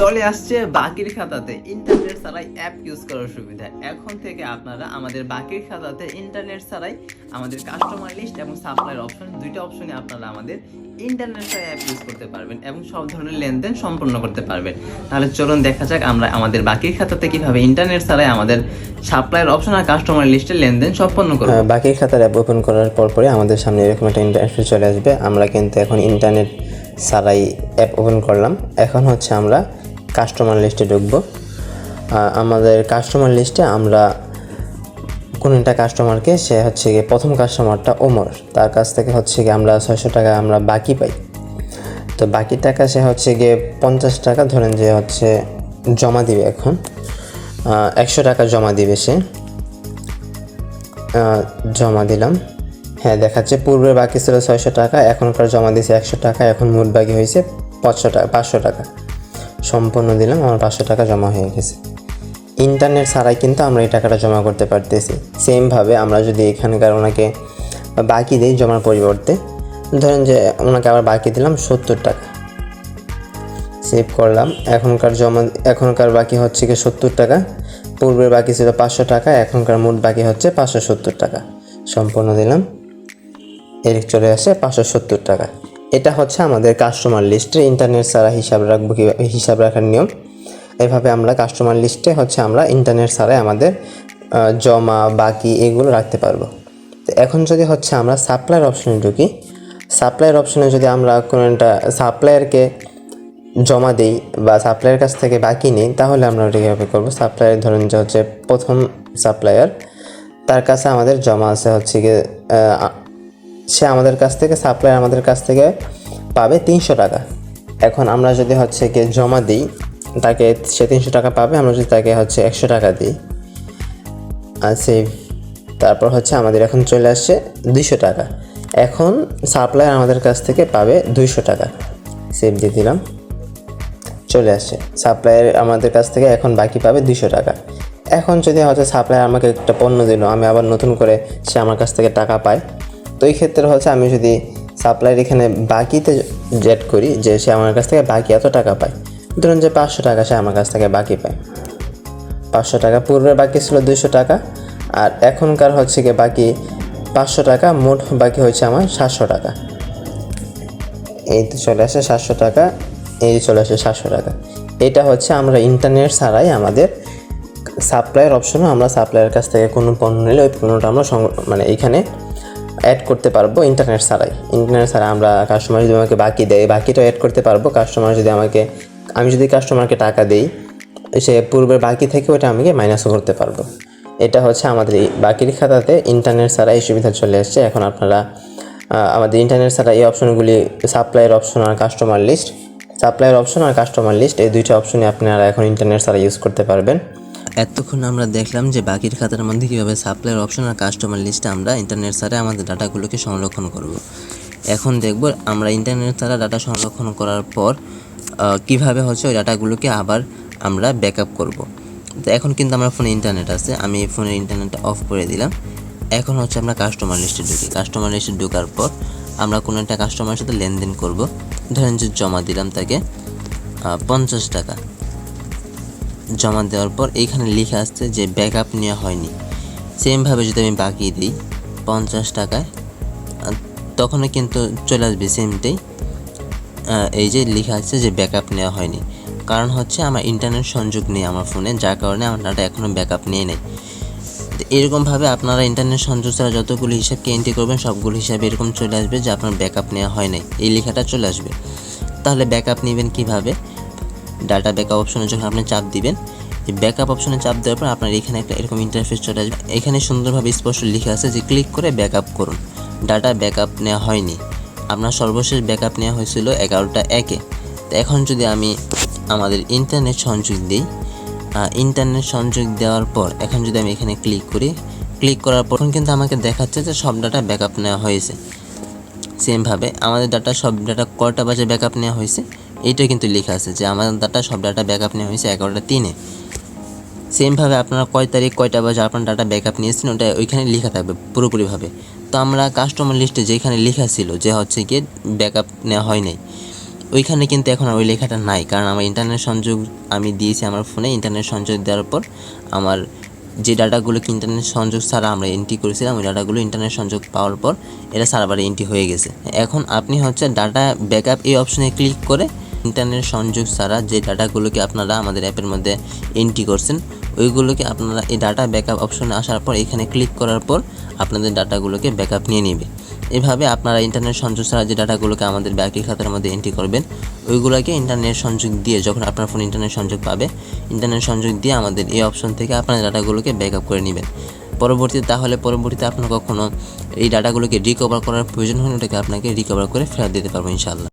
চলে আসছে বাকির খাতাতে। ইন্টারনেট ছাড়াই অ্যাপ ইউজ করার সুবিধা। এখন থেকে আপনারা আমাদের বাকির খাতাতে ইন্টারনেট ছাড়াই আমাদের কাস্টমার লিস্ট এবং সাপ্লাইয়ের অপশন দুইটা অপশনে আপনারা আমাদের ইন্টারনেট ছাড়াই অ্যাপ ইউজ করতে পারবেন এবং সব ধরনের লেনদেন সম্পন্ন করতে পারবেন। তাহলে চলুন দেখা যাক আমরা আমাদের বাকির খাতাতে কীভাবে ইন্টারনেট ছাড়াই আমাদের সাপ্লাইয়ের অপশন আর কাস্টমার লিস্টের লেনদেন সম্পন্ন করব। আহ, বাকি খাতার অ্যাপ ওপেন করার পর পরে আমাদের সামনে এরকম একটা ইন্টারফেস চলে আসবে। আমরা কিন্তু এখন ইন্টারনেট ছাড়াই অ্যাপ ওপেন করলাম। এখন হচ্ছে আমরা কাস্টমার লিস্টে ঢুকবো। আমাদের কাস্টমার লিস্টে আমরা কোনো একটা কাস্টমারকে সে হচ্ছে গিয়ে প্রথম কাস্টমারটা ওমর। তার কাছ থেকে হচ্ছে গিয়ে আমরা ছয়শো টাকা আমরা বাকি পাই। তো বাকি টাকা সে হচ্ছে গিয়ে পঞ্চাশ টাকা ধরেন যে হচ্ছে জমা দিবে এখন। একশো টাকা জমা দিবে সে। জমা দিলাম। হ্যাঁ দেখাচ্ছে পূর্বে বাকি ছিল ছয়শো টাকা, এখনকার জমা দিয়েছে একশো টাকা, এখন মোট বাকি হয়েছে পাঁচশো টাকা পাঁচশো টাকা। সম্পূর্ণ দিলাম, আমার পাঁচশো টাকা জমা হয়ে গেছে। ইন্টারনেট ছাড়াই কিন্তু আমরা এই টাকাটা জমা করতে পারতেছি। সেমভাবে আমরা যদি এখানকার ওনাকে বাকি দিই জমার পরিবর্তে, ধরেন যে ওনাকে আবার বাকি দিলাম সত্তর টাকা। সেভ করলাম, এখনকার জমা, এখনকার বাকি হচ্ছে কি সত্তর টাকা। পূর্বের বাকি ছিল পাঁচশো টাকা, এখনকার মোট বাকি হচ্ছে পাঁচশো সত্তর টাকা। সম্পূর্ণ দিলাম এর চলে আসে পাঁচশো সত্তর টাকা। এটা হচ্ছে আমাদের কাস্টমার লিস্টে ইন্টারনেট ছাড়া হিসাব রাখব কী হিসাব রাখার নিয়ম। এভাবে আমরা কাস্টমার লিস্টে হচ্ছে আমরা ইন্টারনেট ছাড়াই আমাদের জমা, বাকি এগুলো রাখতে পারব। তো এখন যদি হচ্ছে আমরা সাপ্লাইয়ের অপশনে ঢুকি সাপ্লাইয়ের অপশনে যদি আমরা কোনো একটা সাপ্লায়ারকে জমা দিই বা সাপ্লায়ার কাছ থেকে বাকি নিই, তাহলে আমরা ওটা কীভাবে করব? সাপ্লায়ার ধরেন যে হচ্ছে প্রথম সাপ্লায়ার তার কাছে আমাদের জমা আছে হচ্ছে গিয়ে সে আমাদের কাছ থেকে সাপ্লায়ার আমাদের কাছ থেকে পাবে তিনশো টাকা। এখন আমরা যদি হচ্ছে গিয়ে জমা দিই, তাকে সে তিনশো টাকা পাবে, আমরা যদি তাকে হচ্ছে একশো টাকা দিই। সেভ তারপর হচ্ছে আমাদের এখন চলে আসছে দুইশো টাকা। এখন সাপ্লায়ার আমাদের কাছ থেকে পাবে দুইশো টাকা। সেভ দিয়ে দিলাম। চলে আসছে। সাপ্লায়ার আমাদের কাছ থেকে এখন বাকি পাবে দুশো টাকা। এখন যদি হচ্ছে সাপ্লায়ার আমাকে একটা পণ্য দিল, আমি আবার নতুন করে সে আমার কাছ থেকে টাকা পায় তো এই ক্ষেত্রে হচ্ছে আমি যদি সাপ্লায়ার এখানে বাকিতে জেট করি যে সে আমার কাছ থেকে বাকি এত টাকা পায়, ধরুন যে পাঁচশো টাকা সে আমার কাছ থেকে বাকি পায়। পাঁচশো টাকা পূর্বের বাকি ছিল দুইশো টাকা, আর এখনকার হচ্ছে গিয়ে বাকি পাঁচশো টাকা, মোট বাকি হচ্ছে আমার সাতশো টাকা। এই তো চলে আসে সাতশো টাকা, এই চলে আসে সাতশো টাকা। এটা হচ্ছে আমরা ইন্টারনেট ছাড়াই আমাদের সাপ্লাইয়ের অপশনও আমরা সাপ্লাইয়ের কাছ থেকে কোনো পণ্য নিলে ওই পণ্যটা আমরা মানে এখানে অ্যাড করতে পারব ইন্টারনেট ছাড়াই। ইন্টারনেট ছাড়া আমরা কাস্টমার যদি আমাকে বাকি দেয়, বাকিটাও অ্যাড করতে পারব। কাস্টমার যদি আমাকে, আমি যদি কাস্টমারকে টাকা দিই, সে পূর্বের বাকি থেকে ওটা আমাকে মাইনাসও করতে পারব। এটা হচ্ছে আমাদের বাকির খাতাতে ইন্টারনেট ছাড়া এই সুবিধা চলে আসছে। এখন আপনারা আমাদের ইন্টারনেট ছাড়া এই অপশনগুলি সাপ্লাইয়ের অপশন আর কাস্টমার লিস্ট সাপ্লাইয়ের অপশন আর কাস্টমার লিস্ট এই দুইটা অপশনই আপনারা এখন ইন্টারনেট ছাড়া ইউজ করতে পারবেন। এতক্ষণ আমরা দেখলাম যে বাকির খাতার মধ্যে কীভাবে সাপ্লাইয়ের অপশন আর কাস্টমার লিস্টে আমরা ইন্টারনেট ছাড়া আমাদের ডাটাগুলোকে সংরক্ষণ করব। এখন দেখব আমরা ইন্টারনেট ছাড়া ডাটা সংরক্ষণ করার পর কীভাবে হচ্ছে ওই ডাটাগুলোকে আবার আমরা ব্যাকআপ করব। তো এখন কিন্তু আমার ফোনে ইন্টারনেট আছে, আমি এই ফোনের ইন্টারনেটটা অফ করে দিলাম এখন হচ্ছে আমরা কাস্টমার লিস্টে ঢুকি কাস্টমার লিস্টে ঢোকার পর আমরা কোনো একটা কাস্টমারের সাথে লেনদেন করব ধরেন যে জমা দিলাম তাকে পঞ্চাশ টাকা জমা দেওয়ার পর এইখানে লেখা আসছে যে ব্যাকআপ নেওয়া হয়নি। সেমভাবে যদি আমি বাকি দিই, পঞ্চাশ টাকায় তখনও কিন্তু চলে আসবে সেমটাই এই যে লেখা আছে যে ব্যাকআপ নেওয়া হয়নি। কারণ হচ্ছে আমার ইন্টারনেট সংযোগ নেই আমার ফোনে যার কারণে ডাটা এখনও ব্যাকআপ নিয়ে নেই। এরকমভাবে আপনারা ইন্টারনেট সংযোগ ছাড়া যতগুলো হিসাবকে এন্ট্রি করবেন, সবগুলো হিসাবে এরকম চলে আসবে যে আপনার ব্যাকআপ নেওয়া হয় নাই। এই লেখাটা চলে আসবে। তাহলে ব্যাকআপ নেবেন কীভাবে? ডাটা ব্যাকআপ অপশনে যখন আপনি চাপ দিবেন। এই ব্যাকআপ অপশনে চাপ দেওয়ার পর আপনার এখানে একটা এরকম ইন্টারফেস চলে আসবে। এখানে সুন্দরভাবে স্পষ্ট লেখা আছে যে ক্লিক করে ব্যাকআপ করুন। ডাটা ব্যাকআপ নেওয়া হয়নি। আপনার সর্বশেষ ব্যাকআপ নেওয়া হয়েছিল এগারোটা একে। তো এখন যদি আমি আমাদের ইন্টারনেট সংযোগ দিই ইন্টারনেট সংযোগ দেওয়ার পর এখন যদি আমি এখানে ক্লিক করি ক্লিক করার পর কিন্তু আমাকে দেখাচ্ছে যে সব ডাটা ব্যাকআপ নেওয়া হয়েছে। সেমভাবে আমাদের ডাটা সব ডাটা কয়টা বাজে ব্যাকআপ নেওয়া হয়েছে? এইটাও কিন্তু লেখা আছে যে আমার ডাটা সব ডাটা ব্যাকআপ নেওয়া হয়েছে এগারোটা তিনে। সেমভাবে আপনারা কয় তারিখ, কয়টা বাজে আপনার ডাটা ব্যাকআপ নিয়েছেন, ওটা ওইখানে লেখা থাকবে পুরোপুরিভাবে। তো আমরা কাস্টমার লিস্টে যেখানে লেখা ছিল যে হচ্ছে গিয়ে ব্যাকআপ নেওয়া হয় নাই, ওইখানে কিন্তু এখন ওই লেখাটা নাই। কারণ আমার ইন্টারনেট সংযোগ আমি দিয়েছি আমার ফোনে ইন্টারনেট সংযোগ দেওয়ার পর আমার যে ডাটাগুলোকে ইন্টারনেট সংযোগ ছাড়া আমরা এন্ট্রি করেছিলাম, ওই ডাটাগুলো ইন্টারনেট সংযোগ পাওয়ার পর এটা সার্ভারে এন্ট্রি হয়ে গেছে। এখন আপনি হচ্ছে ডাটা ব্যাকআপ এই অপশনে ক্লিক করে ইন্টারনেট সংযোগ ছাড়া যে ডাটাগুলোকে আপনারা আমাদের অ্যাপের মধ্যে এন্ট্রি করছেন, ওইগুলোকে আপনারা এই ডাটা ব্যাকআপ অপশনে আসার পর, এখানে ক্লিক করার পর আপনাদের ডাটাগুলোকে ব্যাকআপ নিয়ে নেবে। এভাবে আপনারা ইন্টারনেট সংযোগ ছাড়া যে ডাটাগুলোকে আমাদের ব্যাংকের খাতার মধ্যে এন্ট্রি করবেন, ওইগুলোকে ইন্টারনেট সংযোগ দিয়ে যখন আপনার ফোন ইন্টারনেট সংযোগ পাবে, ইন্টারনেট সংযোগ দিয়ে আমাদের এই অপশন থেকে আপনার ডাটাগুলোকে ব্যাকআপ করে নেবেন। পরবর্তীতে, তাহলে পরবর্তীতে আপনার কখনো এই ডাটাগুলোকে রিকভার করার প্রয়োজন হলে ওটাকে আপনাকে রিকভার করে ফেরত দিতে পারব ইনশাআল্লাহ।